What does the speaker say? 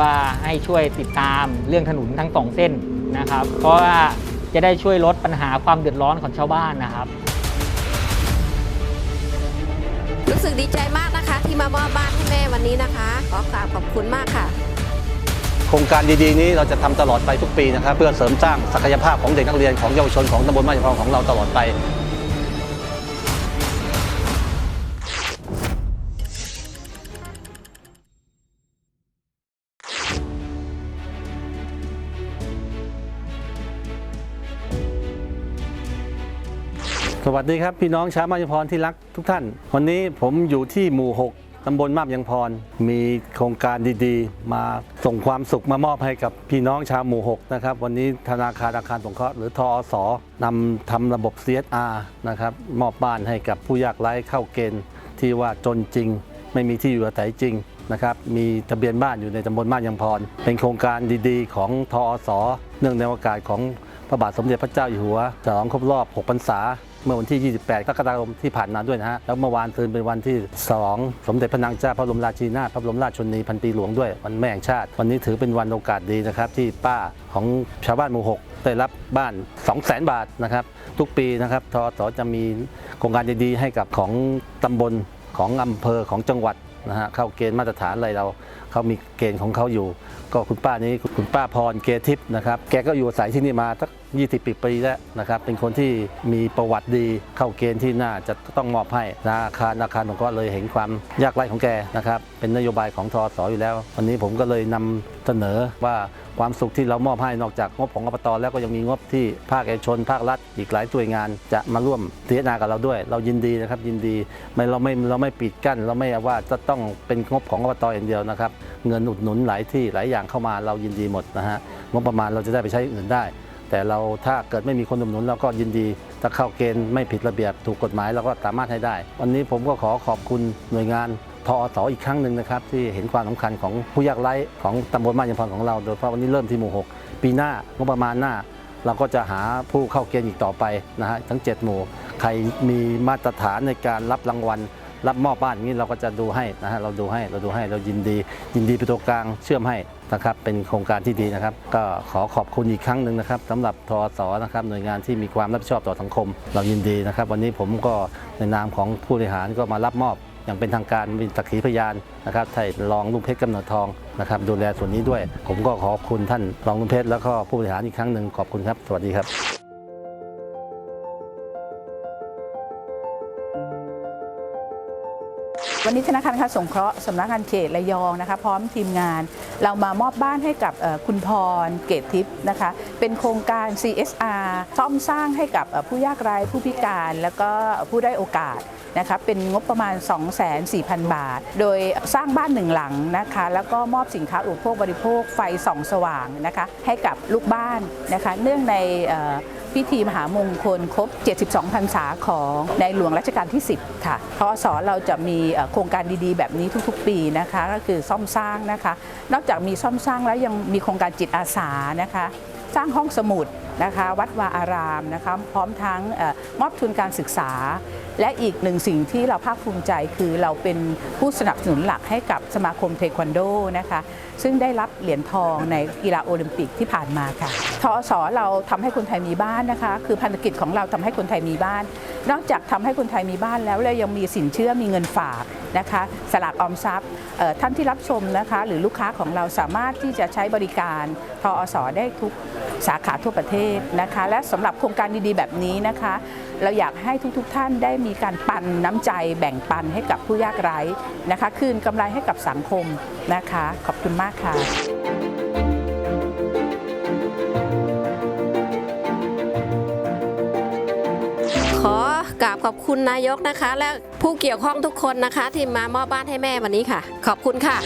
ว่าให้ช่วยติดตามเรื่องถนนทั้งสองเส้นนะครับ เพราะว่าจะได้ช่วยลดปัญหาความเดือดร้อนของชาวบ้านนะครับ รู้สึกดีใจมากนะคะ ที่มามอบบ้านให้แม่วันนี้นะคะ ขอกราบขอบคุณมากค่ะ โครงการดีๆนี้เราจะทำตลอดไปทุกปีนะครับ เพื่อเสริมสร้างศักยภาพของเด็กนักเรียนของเยาวชนของตำบลบ้านยางพองของเราตลอดไป สวัสดีครับพี่น้องชาวมายังพรที่รักทุกท่าน วันนี้ผมอยู่ที่หมู่ 6 ตำบลมาบยังพร มีโครงการดีๆ มาส่งความสุขมามอบให้กับพี่น้องชาวหมู่ 6 นะครับ วันนี้ธนาคารอาคารสงเคราะห์หรือทอสนำทำระบบ CSR นะครับ มอบบ้านให้กับผู้ยากไร้เข้าเกณฑ์ที่ว่าจนจริง ไม่มีที่อยู่อาศัยจริงนะครับมีทะเบียนบ้านอยู่ในตำบลมาบยังพร เป็นโครงการดีๆ ของทอสเนื่องในโอกาสของพระบาทสมเด็จพระเจ้าอยู่หัวฉลองครบรอบ 6 พรรษา เมื่อวันที่ 28 กรกฎาคมที่ผ่านมาด้วยนะฮะ แล้วเมื่อวานซืนเป็นวันที่ 2 สมเด็จพระนางเจ้าพระบรมราชินีนาถพระบรมราชชนนีพันปีหลวงด้วยวันแม่แห่งชาติ วันนี้ถือเป็นวันโอกาสดีนะครับที่ป้าของชาวบ้านหมู่ 6 ได้รับบ้าน 200,000บาทนะครับทุกปีนะครับทอสจะมีโครงการดีๆ ให้กับของตำบลของอำเภอของจังหวัดนะฮะเข้าเกณฑ์มาตรฐานอะไรเรา เขามีเกณฑ์ของเขาอยู่ ก็คุณป้านี้คุณป้าพรเกทิพย์นะครับ แกก็อยู่อาศัยที่นี่มาสัก20ปีปีแล้วนะครับ เป็นคนที่มีประวัติดีเข้าเกณฑ์ที่น่าจะต้องมอบให้นะอาคารอาคารผมก็เลยเห็นความยากไร้ของแกนะครับ เป็นนโยบายของทอสอยู่แล้ว วันนี้ผมก็เลยนำเสนอว่าความสุขที่เรามอบให้นอกจากงบของอบตแล้วก็ยังมีงบที่ภาคเอกชน ภาครัฐ อีกหลายหน่วงานจะมาร่วมเสียนากับเราด้วย เรายินดีนะครับยินดีไม่เราไม่เราไม่ปิดกั้น เราไม่ว่าจะต้องเป็นงบของอบตอย่างเดียวนะครับเงินอุดหนุนหลายที่หลายอย่างเข้ามาเรายินดีหมดนะฮะงบประมาณเราจะได้ไปใช้อื่นได้ แต่เราถ้าเกิดไม่มีคนอุดหนุนเราก็ยินดี ถ้าเข้าเกณฑ์ไม่ผิดระเบียบถูกกฎหมายเราก็สามารถให้ได้ วันนี้ผมก็ขอขอบคุณหน่วยงานทอสออีกครั้งหนึ่งนะครับที่เห็นความสำคัญของผู้ยากไร้ของตำบลบานยางพรของเรา โดยเฉพาะวันนี้เริ่มที่หมู่ 6 ปีหน้างบประมาณหน้า เราก็จะหาผู้เข้าเกณฑ์อีกต่อไปนะฮะทั้ง 7 หมู่ ใครมีมาตรฐานในการรับรางวัล รับมอบบ้านอย่างนี้เราก็จะดูให้นะฮะเราดูให้เราดูให้เรายินดี ยินดีเป็นตัวกลางเชื่อมให้นะครับเป็นโครงการที่ดีนะครับ ก็ขอขอบคุณอีกครั้งหนึ่งนะครับสำหรับทอสอนะครับหน่วยงานที่มีความรับผิดชอบต่อสังคม เรายินดีนะครับ วันนี้ผมก็ในนามของผู้บริหารก็มารับมอบอย่างเป็นทางการเป็นสักขีพยานนะครับไท่านรองลุงเพชรกำเนิดทองนะครับดูแลส่วนนี้ด้วย ผมก็ขอบคุณท่านรองลุงเพชรแล้วก็ผู้บริหารอีกครั้งหนึ่งขอบคุณครับ สวัสดีครับ วันนี้ธนาคารค้าสงเคราะห์สำนักงานเขตระยองนะคะ พร้อมทีมงาน เรามามอบบ้านให้กับคุณพรเกตทิพย์นะคะ เป็นโครงการ CSR ซ่อมสร้างให้กับผู้ยากไร้ผู้พิการแล้วก็ผู้ได้โอกาสนะคะเป็นงบประมาณ 24,000 บาท โดยสร้างบ้านหนึ่งหลังนะคะ แล้วก็มอบสินค้าอุปโภคบริโภคไฟส่องสว่างนะคะ ให้กับลูกบ้านนะคะ เนื่องใน พิธีมหามงคลครบ 72 พรรษาของในหลวงรัชกาลที่ 10 ค่ะพอสเราจะมีโครงการดีๆ แบบนี้ทุกๆ ปีนะคะ ก็คือซ่อมสร้างนะคะ นอกจากมีซ่อมสร้างแล้วยังมีโครงการจิตอาสานะคะ สร้างห้องสมุด นะคะวัดวาอารามนะคะพร้อมทั้งอมอบทุนการศึกษา และอีกหนึ่งสิ่งที่เราภาคภูมิใจคือเราเป็นผู้สนับสนุนหลักให้กับสมาคมเทควันโดนะคะซึ่งได้รับเหรียญทองในกีฬาโอลิมปิกที่ผ่านมาค่ะทอสเราทำให้คนไทยมีบ้านนะคะ คือพันธกิจของเราทำให้คนไทยมีบ้าน นอกจากทำให้คนไทยมีบ้านแล้วเรายังมีสินเชื่อมีเงินฝากนะคะสลากออมทรัพย์ท่านที่รับชมนะคะหรือลูกค้าของเราสามารถที่จะใช้บริการทอสอได้ทุกสาขาทั่วประเทศนะคะ และสำหรับโครงการดีๆ แบบนี้นะคะ เราอยากให้ทุกๆทท่านได้มีการปันน้ำใจแบ่งปันให้กับผู้ยากไร้นะคะ คืนกำไรให้กับสังคมนะคะ ขอบคุณมากค่ะ ราบขอบคุณนายกนะคะ และผู้เกี่ยวข้องทุกคนนะคะ ที่มามอบบ้านให้แม่วันนี้ค่ะ ขอบคุณค่ะ